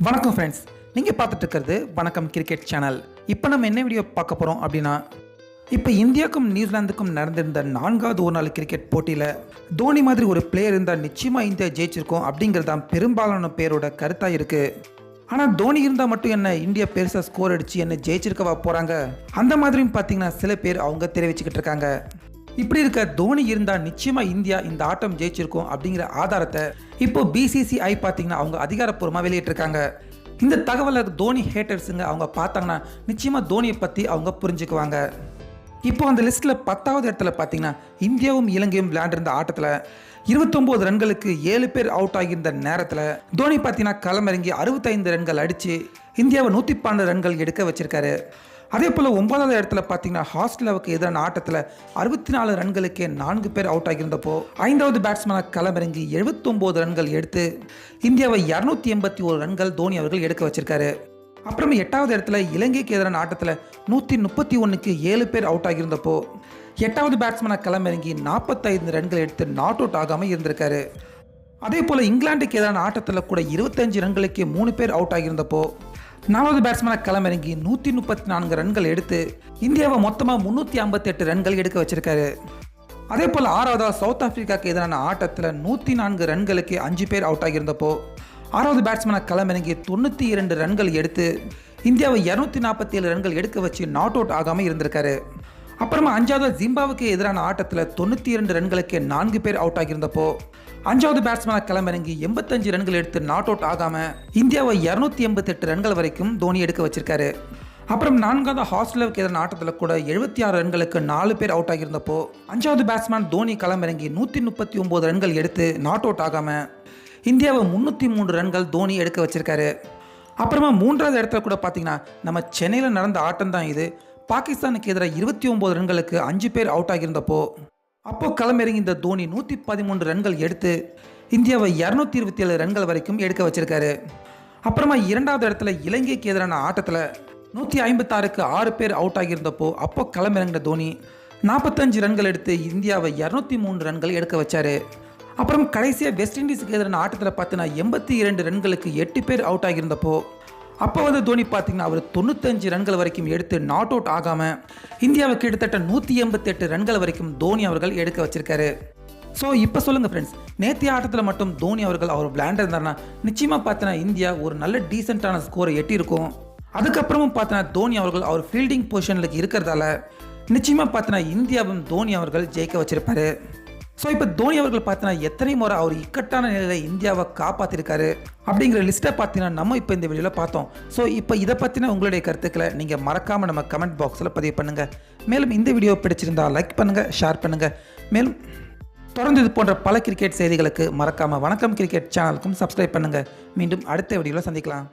வணக்கம் ஃப்ரெண்ட்ஸ் நீங்கள் பார்த்துட்டு இருக்கிறது வணக்கம் கிரிக்கெட் சேனல் இப்போ நம்ம என்ன வீடியோ பார்க்க போகிறோம் அப்படின்னா இப்போ இந்தியாவுக்கும் நியூசிலாந்துக்கும் நடந்திருந்த நான்காவது ஒரு நாள் கிரிக்கெட் போட்டியில் தோனி மாதிரி ஒரு பிளேயர் இருந்தால் நிச்சயமாக இந்தியா ஜெயிச்சிருக்கோம் அப்படிங்கிறது தான் பெரும்பாலான பேரோட கருத்தாக இருக்குது ஆனால் தோனி இருந்தால் மட்டும் என்ன இந்தியா பெருசாக ஸ்கோர் அடித்து என்ன ஜெயிச்சிருக்கவா போகிறாங்க அந்த மாதிரியும் பார்த்தீங்கன்னா சில பேர் அவங்க தெரிவிச்சுக்கிட்டு இருக்காங்க. இப்படி இருக்க தோனி இருந்தால் நிச்சயமாக இந்தியா இந்த ஆட்டம் ஜெயிச்சிருக்கும் அப்படிங்கிற ஆதாரத்தை இப்போ பிசிசிஐ பார்த்தீங்கன்னா அவங்க அதிகாரப்பூர்வமாக வெளியிட்டிருக்காங்க. இந்த தகவலை தோனி ஹேட்டர்ஸுங்க அவங்க பார்த்தாங்கன்னா நிச்சயமாக தோனியை பற்றி அவங்க புரிஞ்சுக்குவாங்க. இப்போ அந்த லிஸ்ட்டில் பத்தாவது இடத்துல பார்த்தீங்கன்னா இந்தியாவும் இலங்கையும் விளையாண்டிருந்த ஆட்டத்தில் இருபத்தொம்போது ரன்களுக்கு ஏழு பேர் அவுட் ஆகியிருந்த நேரத்தில் தோனி பார்த்தீங்கன்னா களமிறங்கி அறுபத்தைந்து ரன்கள் அடித்து இந்தியாவை நூற்றி பன்னெண்டு ரன்கள் எடுக்க வச்சிருக்காரு. அதே போல் ஒன்பதாவது இடத்துல பார்த்தீங்கன்னா ஹாஸ்டலாவுக்கு எதிரான ஆட்டத்தில் அறுபத்தி நாலு ரன்களுக்கே நான்கு பேர் அவுட் ஆகியிருந்தப்போ ஐந்தாவது பேட்ஸ்மேனாக களமிறங்கி எழுபத்தொம்போது ரன்கள் எடுத்து இந்தியாவை இரநூத்தி எண்பத்தி ஒரு ரன்கள் தோனி அவர்கள் எடுக்க வச்சிருக்காரு. அப்புறம் எட்டாவது இடத்துல இலங்கைக்கு எதிரான ஆட்டத்தில் நூற்றி முப்பத்தி ஒன்றுக்கு ஏழு பேர் அவுட் ஆகியிருந்தப்போ எட்டாவது பேட்ஸ்மேனாக களமிறங்கி நாற்பத்தைந்து ரன்கள் எடுத்து நாட் அவுட் ஆகாமல் இருந்திருக்காரு. அதே போல் இங்கிலாந்துக்கு எதிரான ஆட்டத்தில் கூட இருபத்தஞ்சு ரன்களுக்கு மூணு பேர் அவுட் ஆகியிருந்தப்போ நாலாவது பேட்ஸ்மேனாக களமிறங்கி நூற்றி முப்பத்தி நான்கு ரன்கள் எடுத்து இந்தியாவை மொத்தமாக முந்நூற்றி ஐம்பத்தெட்டு ரன்கள் எடுக்க வச்சிருக்காரு. அதே போல் ஆறாவதாக சவுத் ஆஃப்ரிக்காவுக்கு எதிரான ஆட்டத்தில் நூற்றி நான்கு ரன்களுக்கு அஞ்சு பேர் அவுட் ஆகியிருந்தப்போ ஆறாவது பேட்ஸ்மேனாக களமிறங்கி தொண்ணூற்றி இரண்டு ரன்கள் எடுத்து இந்தியாவை இரநூத்தி நாற்பத்தி ஏழு ரன்கள் எடுக்க வச்சு நாட் அவுட் ஆகாமல் இருந்திருக்காரு. அப்புறமா அஞ்சாவது ஜிம்பாவுக்கு எதிரான ஆட்டத்தில் தொண்ணூற்றி இரண்டு ரன்களுக்கு நான்கு பேர் அவுட் ஆகியிருந்தப்போ அஞ்சாவது பேட்ஸ்மேனாக களமிறங்கி எண்பத்தஞ்சு ரன்கள் எடுத்து நாட் அவுட் ஆகாமல் இந்தியாவை இரநூத்தி எண்பத்தெட்டு ரன்கள் வரைக்கும் தோனி எடுக்க வச்சிருக்காரு. அப்புறம் நான்காவது ஹாஸ்டலுக்கு எதிரான ஆட்டத்தில் கூட எழுபத்தி ஆறு ரன்களுக்கு நாலு பேர் அவுட் ஆகியிருந்தப்போ அஞ்சாவது பேட்ஸ்மேன் தோனி களமிறங்கி நூற்றி முப்பத்தி ஒம்பது ரன்கள் எடுத்து நாட் அவுட் ஆகாமல் இந்தியாவை முந்நூற்றி மூன்று ரன்கள் தோனி எடுக்க வச்சிருக்காரு. அப்புறமா மூன்றாவது இடத்துல கூட பார்த்தீங்கன்னா நம்ம சென்னையில் நடந்த ஆட்டம் தான் இது. பாகிஸ்தானுக்கு எதிராக இருபத்தி ஒம்பது ரன்களுக்கு அஞ்சு பேர் அவுட் ஆகியிருந்தப்போ அப்போ களமிறங்கி இந்த தோனி நூற்றி பதிமூன்று ரன்கள் எடுத்து இந்தியாவை இரநூத்தி இருபத்தி ஏழு ரன்கள் வரைக்கும் எடுக்க வச்சிருக்காரு. அப்புறமா இரண்டாவது இடத்துல இலங்கைக்கு எதிரான ஆட்டத்தில் நூற்றி ஐம்பத்தாறுக்கு ஆறு பேர் அவுட் ஆகியிருந்தப்போ அப்போ களமிறங்கின தோனி நாற்பத்தஞ்சு ரன்கள் எடுத்து இந்தியாவை இரநூத்தி மூணு ரன்கள் எடுக்க வச்சார். அப்புறம் கடைசியாக வெஸ்ட் இண்டீஸுக்கு எதிரான ஆட்டத்தில் பார்த்தீங்கன்னா எண்பத்தி இரண்டு ரன்களுக்கு எட்டு பேர் அவுட் ஆகியிருந்தப்போ அப்போ வந்து தோனி பார்த்தீங்கன்னா அவர் தொண்ணூத்தஞ்சு ரன்கள் வரைக்கும் எடுத்து நாட் அவுட் ஆகாமல் இந்தியாவை கிட்டத்தட்ட நூற்றி எண்பத்தெட்டு ரன்கள் வரைக்கும் தோனி அவர்கள் எடுக்க வச்சிருக்காரு. ஸோ இப்போ சொல்லுங்கள் ஃப்ரெண்ட்ஸ் நேத்திய ஆட்டத்தில் மட்டும் தோனி அவர்கள் அவர் விளையாண்டு இருந்தாருன்னா நிச்சயமாக பார்த்தீங்கன்னா இந்தியா ஒரு நல்ல டீசெண்டான ஸ்கோரை எட்டியிருக்கும். அதுக்கப்புறமும் பார்த்தீங்கன்னா தோனி அவர்கள் அவர் ஃபீல்டிங் பொசிஷனில் இருக்கிறதால நிச்சயமாக பார்த்தீங்கன்னா இந்தியாவும் தோனி அவர்கள் ஜெயிக்க வச்சிருப்பாரு. ஸோ இப்போ தோனி அவர்கள் பார்த்தீங்கன்னா எத்தனை முறை அவர் இக்கட்டான நிலையில் இந்தியாவை காப்பாற்றிருக்காரு அப்படிங்கிற லிஸ்ட்டை பார்த்தீங்கன்னா நம்ம இப்போ இந்த வீடியோவில் பார்த்தோம். ஸோ இப்போ இதை பற்றின உங்களுடைய கருத்துக்களை நீங்கள் மறக்காமல் நம்ம கமெண்ட் பாக்ஸில் பதிவு பண்ணுங்கள் மேலும் இந்த வீடியோ பிடிச்சிருந்தா லைக் பண்ணுங்கள் ஷேர் பண்ணுங்கள் மேலும் தொடர்ந்து இது போன்ற பல கிரிக்கெட் செய்திகளுக்கு மறக்காமல் வணக்கம் கிரிக்கெட் சேனலுக்கும் சப்ஸ்கிரைப் பண்ணுங்கள் மீண்டும் அடுத்த வீடியோவில் சந்திக்கலாம்.